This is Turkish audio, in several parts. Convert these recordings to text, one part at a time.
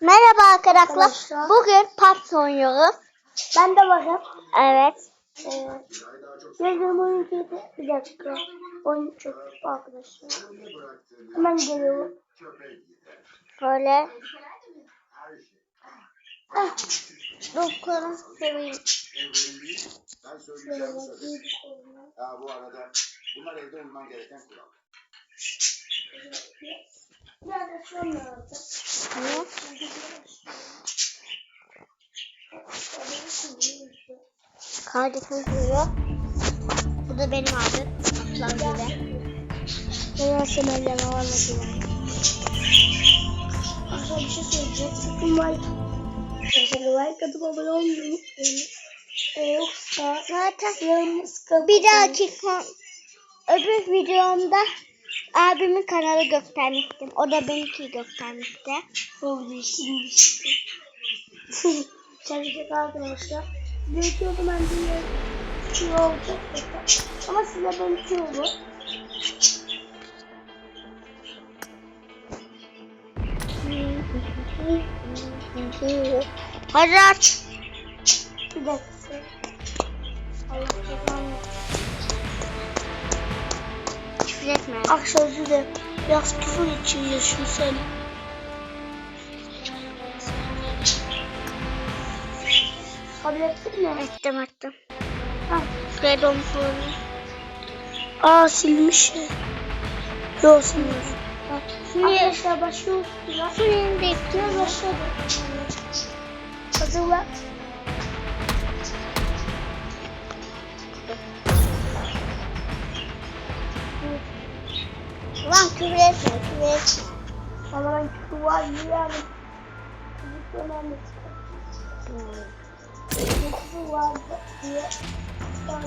Merhaba arkadaşlar. Bugün PUBG oynuyoruz. Ben de varım. Evet. Yazım oyun girdi. Bir dakika. Oyun çok arkadaşlar. Hemen geliyorum. Böyle. Ah, Dokurum seveyim. Ben söyleyeceğim sana. Ya bu arada bunlar evde uyman gereken kural. Biraz da şöyle oldu. Niye? Kardeşim duyuyor. Bu da benim abim. Aslan gibi. Ben aşamayla anlatıyorum. Aslında bir şey söyleyeceğim. Sakın like. Mesela like atıp abone olmayı unutmayın. Yoksa Zaten yarımız kalır. bir dahaki öbür videomda abimin kanalı göstermiştim. O da benimki göstermişti. oldu şimdi işte. Çalışacak arkadaşlar. Büyütüyordum ben de şey olacak. Ama size benziyor bu. Hadi aç. Bir dakika. Allah. Küfür etme. Akşam dilerim. Biraz küfür için yaşım sen. Kabul ettin mi? Ettim ettim. Ha. Şuraya dolmuş olabilir. Aa silmiş. Yok silmiş. Niye? Arkadaşlar başlıyoruz. Yendik. Biraz başladı. Hazırla. Lan küfür etme küfür etme. Valla ben küfür var yiyorum. Küfür önemli. Küfür var diye. Ben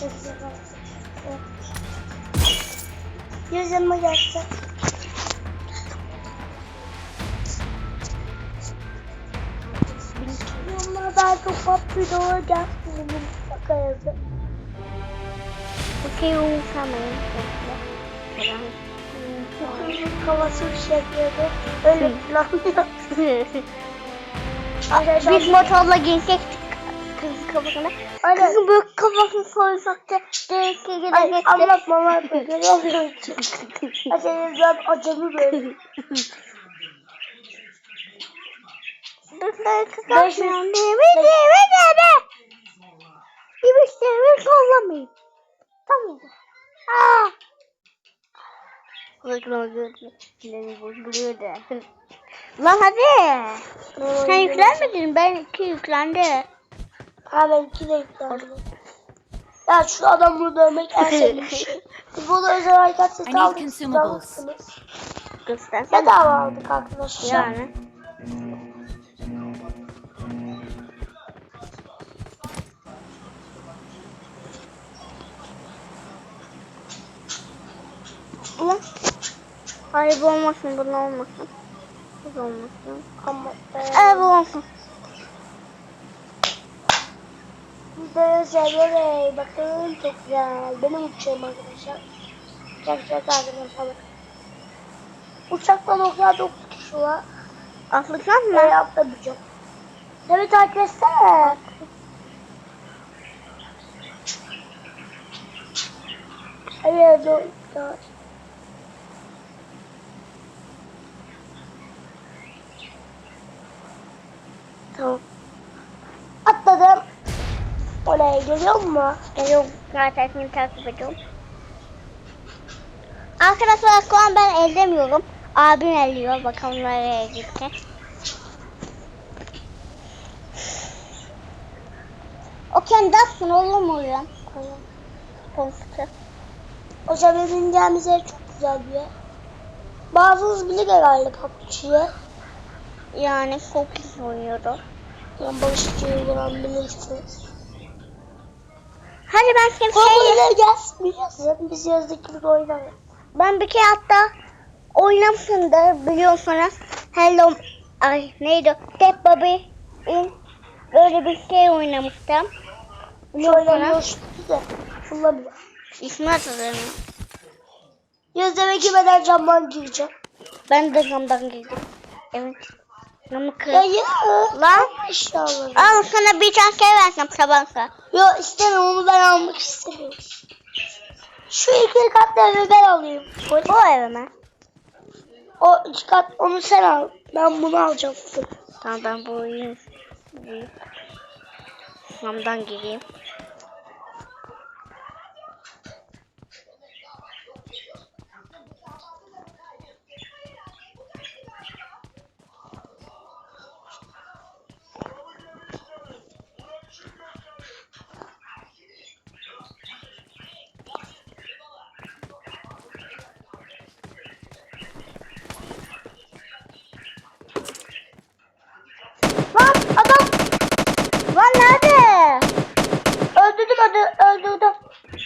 çok severim. Yüz yanıma gelse. Yorumlara daha çok pop videolar gelsin. Şaka yazın. Okey umursamayın. Bekle. Şey yapıyordu. Öyle plan. Arkadaşlar Biz motorla girsektik kızın kafasına. Aynen. Kızın böyle kafasını soysak da direkt Ay gelecekti. anlatma var mı? Görüyor musun? Acele ben acemi böyle. Dıkları Beş kıkartmıyorum. yüz- Değil mi? Değil mi? Değil mi? Bir şey kollamayın. Tamam. Aa. Lan hadi. Sen yüklenmedin. Ben iki yüklendi. Ha ben iki de yüklendim. Ya şu adam bunu dövmek en sevdiğim şey. Biz bunu özel hareket sesi aldık. Bedava aldık arkadaşlar. Yani. Bu olmasın, bu olmasın. Da olmasın. Ama e, Evet biz de özel böyle bakın çok güzel. Benim uçağım arkadaşlar. Gerçekten arkadaşlar bakın. Uçaktan o kadar 9 kişi var. Afrikan mı? Böyle atlamayacağım. Evet arkadaşlar. Evet o Tamam. Atladım. Oraya geliyor mu? Geliyorum. Zaten seni takip ediyorum. Arkadaşlar şu an ben ellemiyorum. Abim elliyor. Bakalım nereye gitti. O kendi atsın mu ya? Konuştu. Hocam geldiğimiz yer çok güzel bir yer. Bazınız bilir herhalde kapçıyı. Yani çok iyi oynuyordu. Yani barışçıyı vuran bilirsiniz. Hadi ben. Korkuları gelmeyeceğiz. Zaten biz yazdık gibi oynamayız. Ben bir kere hatta oynamışsındır biliyorsunuz. Hello... Ay neydi o? Step Baby'in böyle bir şey oynamıştım. Şöyle Biliyorsunuz. da. Fırlamıyor. İsmi hatırlamıyorum. Gözleme girmeden camdan gireceğim. Ben de camdan girdim. Evet. Ama kır. Dayı. Lan. İnşallah. Al sana bir tane şey versem tabanca. Yo istemem onu ben almak istemiyorum. Şu iki katlı evi ben alayım. Bu eve mi? O iki kat onu sen al. Ben bunu alacağım. Tamam ben bu oyunu Camdan gireyim. Lan adam Lan nerede? öldürdüm öldü, öldürdüm.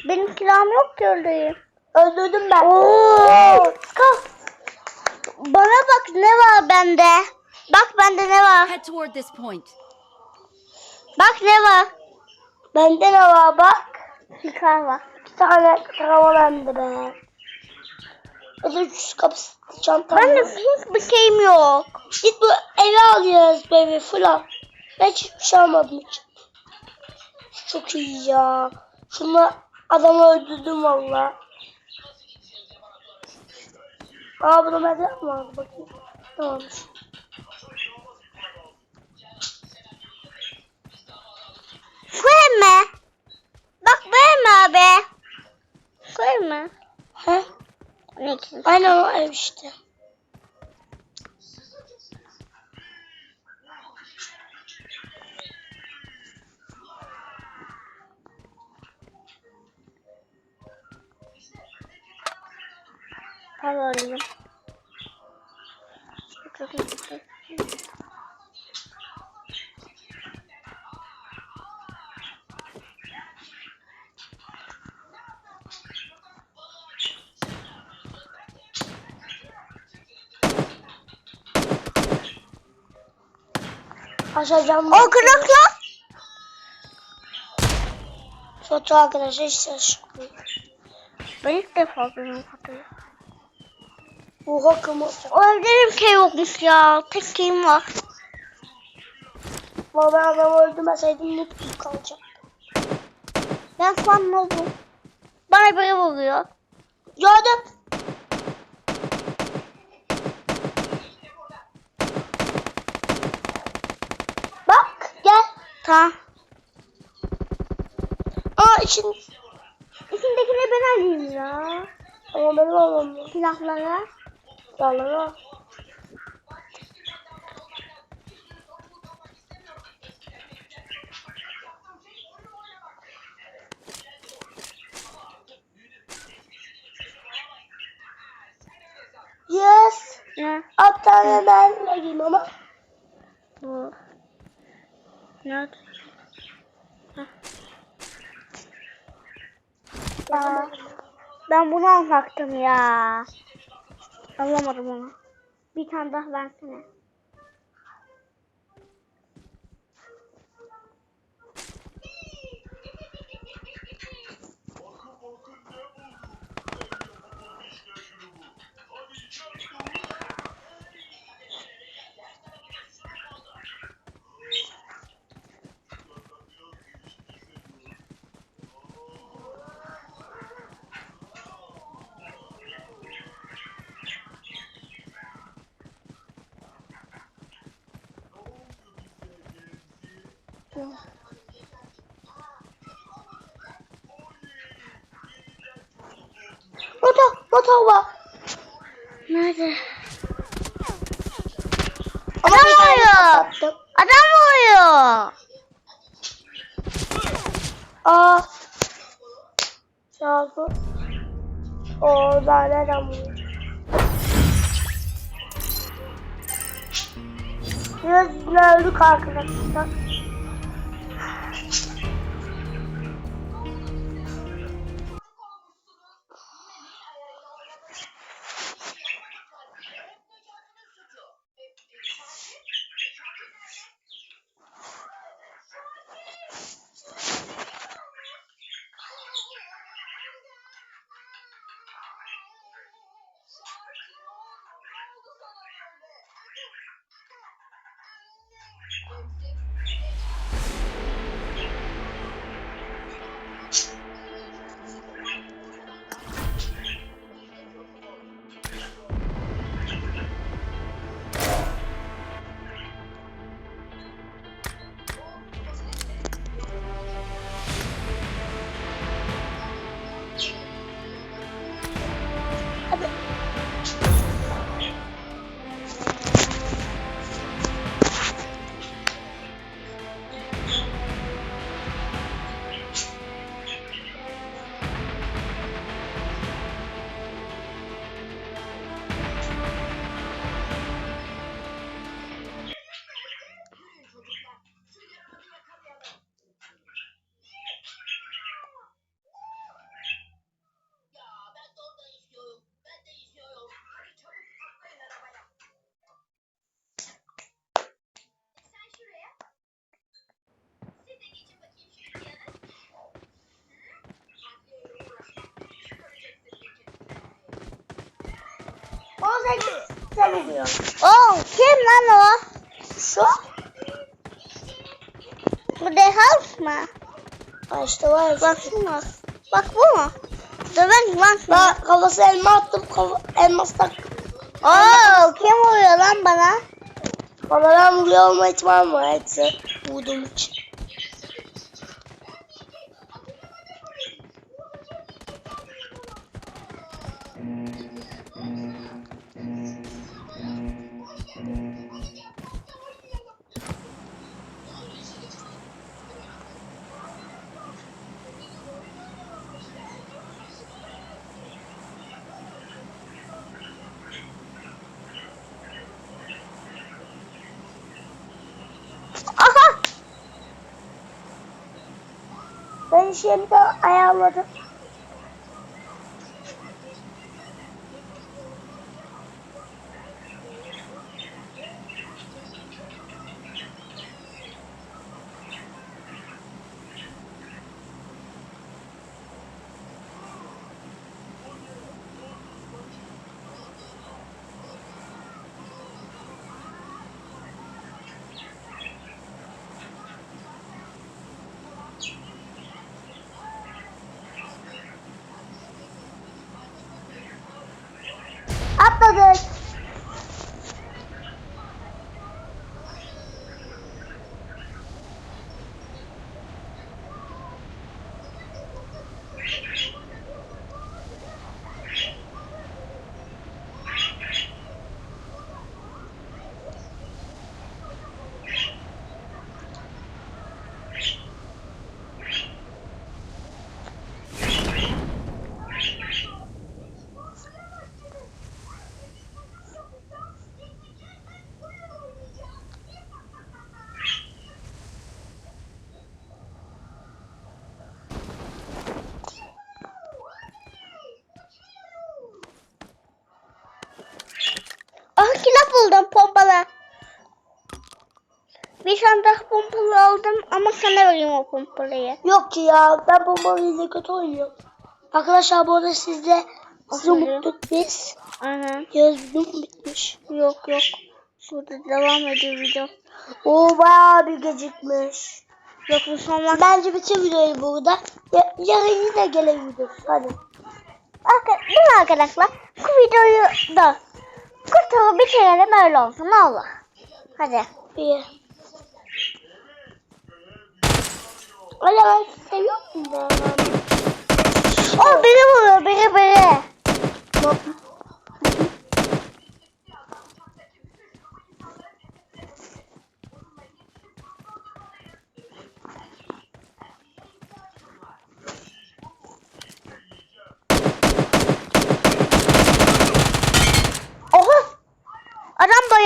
Benim silahım yok ki öldüreyim. Öldürdüm ben. Oo. Kalk. Bana bak ne var bende. Bak bende ne var. Head toward this point. Bak ne var. Bende ne var bak. Sikar var. Bir tane tarama bende be. Bir de üç kapısı çantam Bende var. hiçbir şeyim yok. Git bu evi alıyoruz evi falan. Ben hiçbir şey almadım hiç. Çok iyi ya. Şunu adamı öldürdüm valla. Aa bunu ben de yapmadım bakayım. Tamammış. Ev mi? Bak ev mi abi? Ev mi? He? Ne için? Aynen o ev işte. Para alayım. Aşağı camdan. O kırık lan. Foto arkadaşlar işte şu. Ben ilk defa görüyorum fotoğrafı. Oha kırmızı. O evde bir şey yokmuş ya. Tek şeyim var. Valla ben adamı öldürmeseydim mutlu kalacak. Ben şu an ne oldum? Bana biri vuruyor. Gördüm. Bak gel. Tamam. Aa için. İçindekini ben alayım ya. Ama benim olmam. Silahlara. Yalan Yes. Ne? Alt tane ben vereyim ama. Bu. Aa, ben bunu alacaktım ya. Alamadım onu. Bir tane daha versene. Motor, var. Nerede? Adam vuruyor. Adam vuruyor. Aa. Ol. Oo, daha nereden vuruyor? Biraz öldük arkadaşlar. Sen oluyor. Oo kim lan o? Şu. Bu Dehouse mı? Ha işte var. Bak şu mu? Bak bu mu? Döven lan şunu. Ben kafası elma attım. Kafa, elmas tak. Oo kim vuruyor lan bana? Bana ben vuruyor olma ihtimali var. Hepsi vurduğum için. Ben şimdi Bye, guys. Ah silah buldum pompalı. Bir tane daha pompalı aldım ama sana vereyim o pompalıyı. Yok ki ya ben bombalıyla kötü oynuyorum. Arkadaşlar bu arada sizle sizi Aferin. unuttuk biz. Aha. Göz gün bitmiş. Yok yok. Şurada devam ediyor video. Oo bayağı bir gecikmiş. Yok bu sonra. Bence bitir videoyu burada. Ya, yarın yine gelebiliriz. Hadi. Arka- Dur arkadaşlar. Bu videoyu da kurtarıp bitirelim öyle olsun ne olur. Hadi. Bir. Öyle ben seviyorum da. O biri vuruyor biri biri. Oha!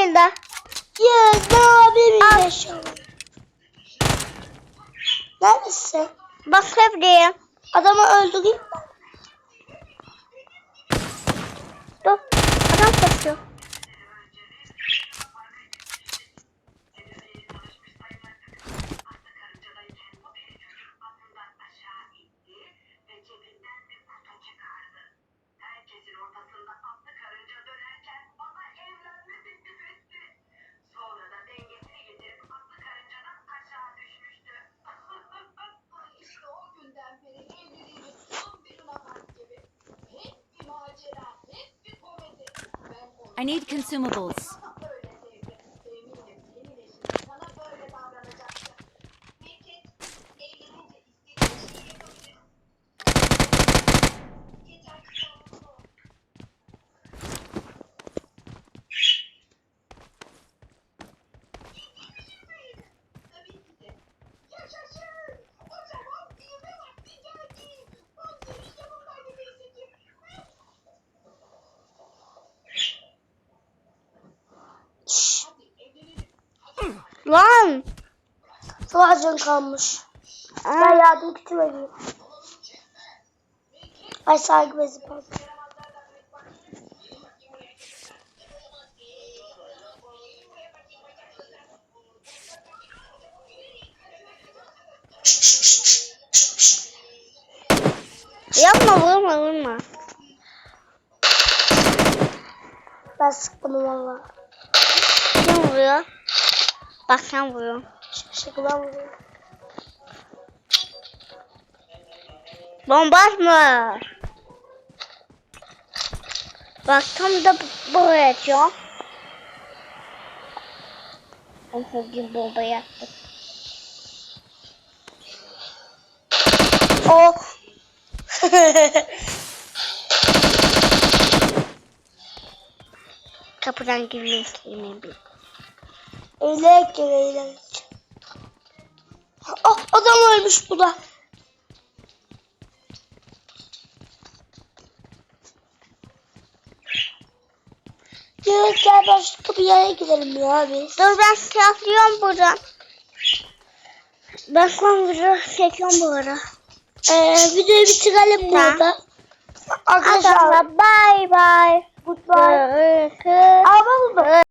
Bayıldı. Yes, ne abim Al. yaşıyor. Neredesin? Bak diye. Adamı öldüreyim. Dur. I need consumables. Lan. Sıvacın kalmış. Ben Aa, yardım kiti vereyim. Ay saygı bezi pardon. yapma vurma vurma. Ben sıkmadım valla. Kim vuruyor? Bak sen vuruyorsun. Şakadan vuruyorum. Bomba atma. Bak tam da bu- buraya atıyor. Oho gibi bomba yaptık. Oh. Kapıdan girmeyi isteyeyim Eğlenerek gel eğlenerek. Ah adam ölmüş bu da. Evet gel başka bir yere gidelim ya abi. Dur ben silahlıyorum buradan. Ben kamera çekiyorum bu ara. Ee, videoyu bitirelim bu arada. Arkadaşlar bye bye. Goodbye. Ee, Ama bu